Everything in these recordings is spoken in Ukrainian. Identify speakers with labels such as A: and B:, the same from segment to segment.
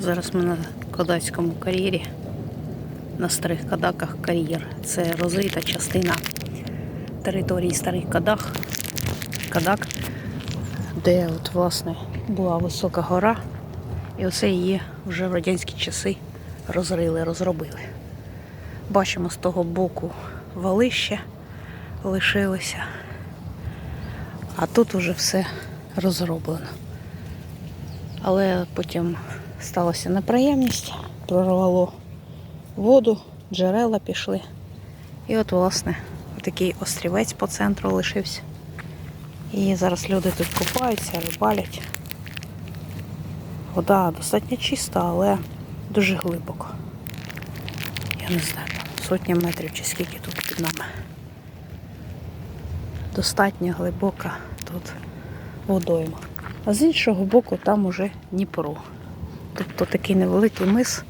A: Зараз ми на кадацькому кар'єрі, на старих кадаках кар'єр. Це розрита частина території старих кадах, кадак, де от, власне, була висока гора. І оце її вже в радянські часи розрили, розробили. Бачимо з того боку валище лишилося. А тут уже все розроблено. Але потім сталася неприємність, прорвало воду, джерела пішли. І от, власне, такий острівець по центру лишився. І зараз люди тут купаються, рибалять. Вода достатньо чиста, але дуже глибоко. Я не знаю, сотня метрів чи скільки тут під нами. Достатньо глибока тут водойма. А з іншого боку там уже Дніпро. Тобто такий невеликий мис,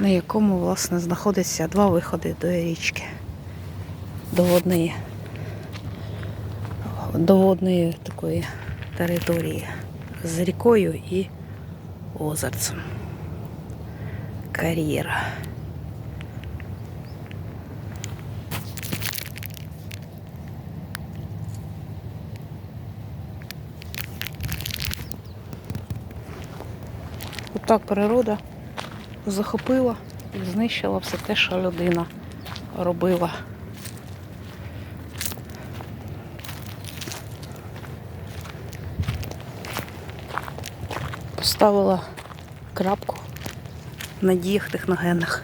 A: на якому, власне, знаходяться два виходи до річки. До водної, до водної такої території з рікою і озерцем. Кар'єра. Отак природа захопила і знищила все те, що людина робила. Поставила крапку на діях техногенних.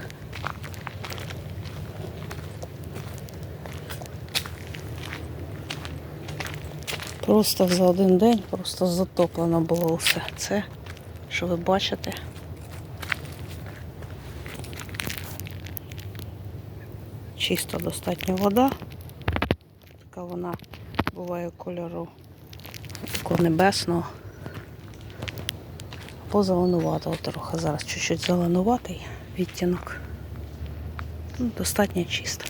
A: Просто за один день просто затоплено було все це, що ви бачите. Чиста достатньо вода. Така вона буває кольору такого небесного. Позеленуватого трохи. Зараз чуть-чуть зеленуватий відтінок. Ну, достатньо чисто.